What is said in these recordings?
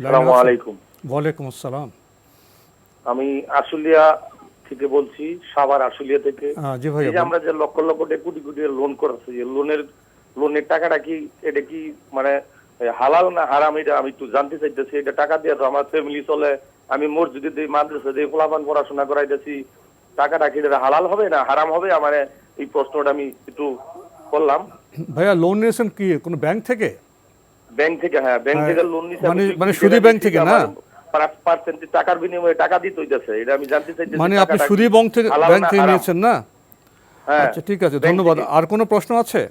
আসসালামু আলাইকুম। ওয়ালাইকুম আসসালাম। আমি আশুলিয়া থেকে বলছি সাভার আশুলিয়া থেকে। জি আমরা যে লক্ষ লক্ষ কোটি কোটি লোন এই লোনের লোনের টাকাটা কি এটা কি মানে হালাল না হারাম এটা আমি একটু জানতে চাইতেছি। এটা টাকা দিয়ে তো আমার ফ্যামিলি চলে আমি মসজিদে দিই মাদ্রাসা দিই ফলাফান পড়াশোনা করাইতেছি। টাকাটা কি এটা হালাল হবে না হারাম হবে? আমার এই প্রশ্নটা আমি একটু করলাম। ভাইয়া লোন নিয়েছেন কি কোনো ব্যাংক থেকে? ব্যাংক থেকে হ্যাঁ ব্যাংক হ্যাঁ, থেকে লোন নিছে মানে- মানে সুদী ব্যাংক থেকে না? টাকার বিনিময়ে টাকা দিতে হইতেছে এটা আমি জানতে চাইতেছি মানে আপনি ব্যাংক থেকে ব্যাংক থেকে নিয়েছেন না? হ্যাঁ আচ্ছা ঠিক আছে ধন্যবাদ। আর কোনো প্রশ্ন আছে?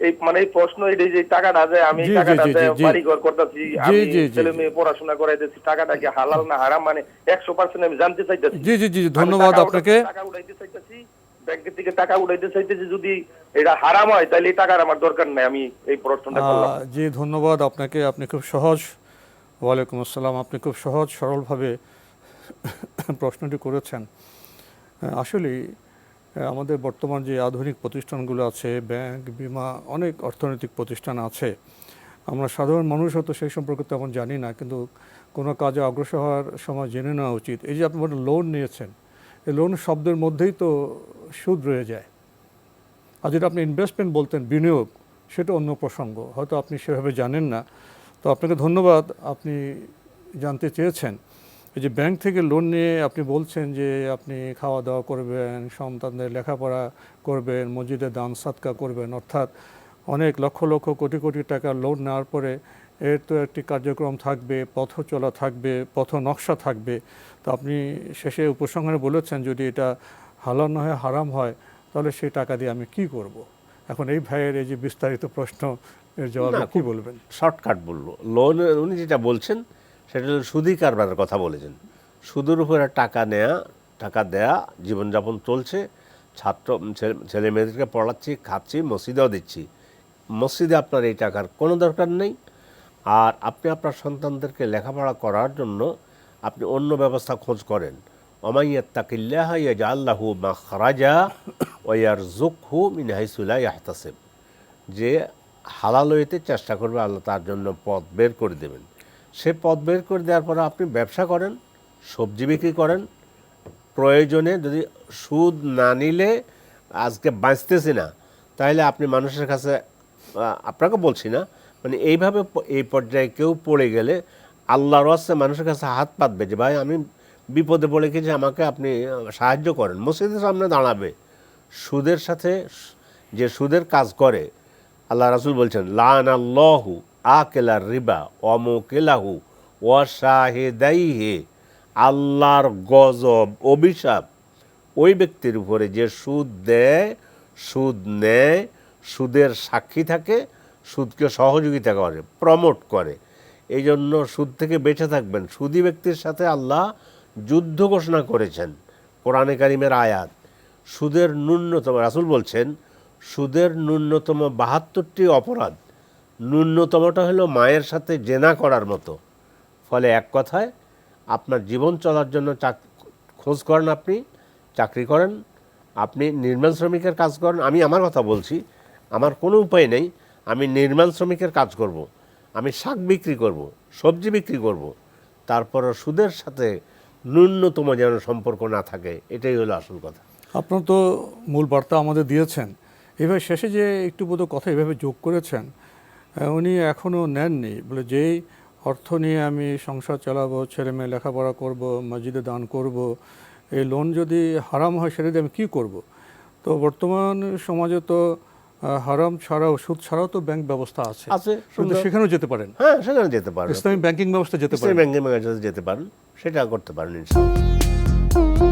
এই মানে এই প্রশ্ন এটা যে টাকাটা যে আমি টাকাটা যে। বাড়ি ঘর করতেছি আমি ছেলে মেয়ে পড়াশোনা করাইতেছি টাকাটা কি হালাল না হারাম? মানে একশো পার্সেন্ট আমি জানতে চাইতেছি। জি জি জি ধন্যবাদ আপনাকে উঠাতে- টাকা উঠাইতে চাইতেছি ব্যাংকের থেকে টাকা উঠাইতে চাইতেছি যদি এটা হারাম হয় তাহলে এই টাকার আমার দরকার নাই আমি এই প্রশ্নটা করলাম। জি ধন্যবাদ আপনাকে আপনি খুব সহজ। ওয়ালাইকুম আসসালাম আপনি খুব সহজ সরলভাবে প্রশ্নটি করেছেন। আহ, আসলেই আমাদের বর্তমান যে আধুনিক প্রতিষ্ঠানগুলো আছে ব্যাংক বিমা অনেক অর্থনৈতিক প্রতিষ্ঠান আছে আমরা সাধারণ মানুষ হয়তো সেই সম্পর্কে তেমন জানি না কিন্তু কোনো কাজে অগ্রসর হওয়ার সময় জেনে নেওয়া উচিত। এই যে আপনি লোন নিয়েছেন লোন শব্দের মধ্যেই তো সুদ রয়ে যায়। আর যেটা আপনি ইনভেস্টমেন্ট বলতেন, বিনিয়োগ, সেটা অন্য প্রসঙ্গ। হয়তো আপনি সেভাবে জানেন না। তো আপনাকে ধন্যবাদ, আপনি জানতে চেয়েছেন। এই যে ব্যাংক থেকে লোন নিয়ে আপনি বলছেন যে আপনি খাওয়া দাওয়া করবেন, সন্তানদের লেখাপড়া করবেন, মসজিদে দান সাতকা করবেন, অর্থাৎ অনেক লক্ষ লক্ষ কোটি কোটি টাকা লোন নেওয়ার পরে এর তো একটি কার্যক্রম থাকবে পথ চলা থাকবে পথ নকশা থাকবে। তো আপনি শেষে উপসংহারে বলেছেন যদি এটা হালাল না হয় হারাম হয় তাহলে সেই টাকা দিয়ে আমি কি করব। এখন এই ভাইয়ের এই যে বিস্তারিত প্রশ্ন এর জবাবে কি বলবেন? শর্টকাট বলব লোন উনি যেটা বলছেন সেটা হলো সুদী কারবারের কথা বলেছেন। সুদের উপরে টাকা নেয়া টাকা দেয়া জীবনযাপন চলছে ছাত্র ছেলে- ছেলে মেয়েদেরকে পড়াচ্ছি খাচ্ছি মসজিদেও দিচ্ছি। মসজিদে আপনার এই টাকার কোনো দরকার নেই। আর আপনি আপনার সন্তানদেরকে লেখাপড়া করার জন্য আপনি অন্য ব্যবস্থা খোঁজ করেন। অমাইয়াত্তাকিল্লাহ ইয়াজা আল্লাহু মাখরাজা ওয়ার জুকহু মিন হাইসুলা ইয়াহতাসিব। যে হালাল হইতে চেষ্টা করবে আল্লাহ তার জন্য পথ বের করে দেবেন। সে পথ বের করে দেওয়ার পরে আপনি ব্যবসা করেন, সবজি বিক্রি করেন। প্রয়োজনে যদি সুদ না নিলে আজকে বাঁচতেছি না তাহলে আপনি মানুষের কাছে আপনাকে বলছি না মানে এইভাবে এই পর্যায়ে কেউ পড়ে গেলে আল্লাহর রসে মানুষের কাছে হাত পাতবে যে, ভাই, আমি বিপদে পড়ে গেছি, আমাকে আপনি সাহায্য করেন। মসজিদের সামনে দাঁড়াবে। সুদের সাথে যে সুদের কাজ করে, আল্লাহ রাসুল বলছেন লান আল্লাহু আকেলা রিবা অমুকেলাহু হে আল্লাহর গজব, অভিশাপ, ওই ব্যক্তির উপরে যে সুদ দেয়, সুদ নেয়, সুদের সাক্ষী থাকে সুদকে সহযোগিতা করে প্রমোট করে। এই জন্য সুদ থেকে বেঁচে থাকবেন। সুদী ব্যক্তির সাথে আল্লাহ যুদ্ধ ঘোষণা করেছেন, কোরআনে কারিমের আয়াত। সুদের ন্যূনতম, রাসুল বলছেন, সুদের ন্যূনতম বাহাত্তরটি অপরাধ, ন্যূনতমটা হলো মায়ের সাথে জেনা করার মতো। ফলে এক কথায়, আপনার জীবন চলার জন্য চাক, খোঁজ করেন আপনি, চাকরি করেন, আপনি নির্মাণ শ্রমিকের কাজ করেন, আমি আমার কথা বলছি, আমার কোনো উপায় নেই। আমি নির্মাণ শ্রমিকের কাজ করব। আমি শাক বিক্রি করব, সবজি বিক্রি করব। তারপর সুদের সাথে ন্যূনতম যেন সম্পর্ক না থাকে এটাই হলো আসল কথা আপনার তো মূল বার্তা আমাদের দিয়েছেন এভাবে শেষে যে একটু বোধ কথা এভাবে যোগ করেছেন উনি এখনও নেননি বলে যেই অর্থ নিয়ে আমি সংসার চালাবো ছেলে মেয়ে লেখাপড়া করব মসজিদে দান করব এই লোন যদি হারাম হয় সেটা আমি কী করব তো বর্তমান সমাজে তো হারাম ছাড়াও সুদ ছাড়াও তো ব্যাংক ব্যবস্থা আছে। আছে, সেখানেও যেতে পারেন। হ্যাঁ সেখানে যেতে পারেন। ইসলামী ব্যাংকিং ব্যবস্থা যেতে পারেন। ব্যাংকিং ব্যবস্থা যেতে পারেন। সেটা করতে পারেন ইনশাআল্লাহ।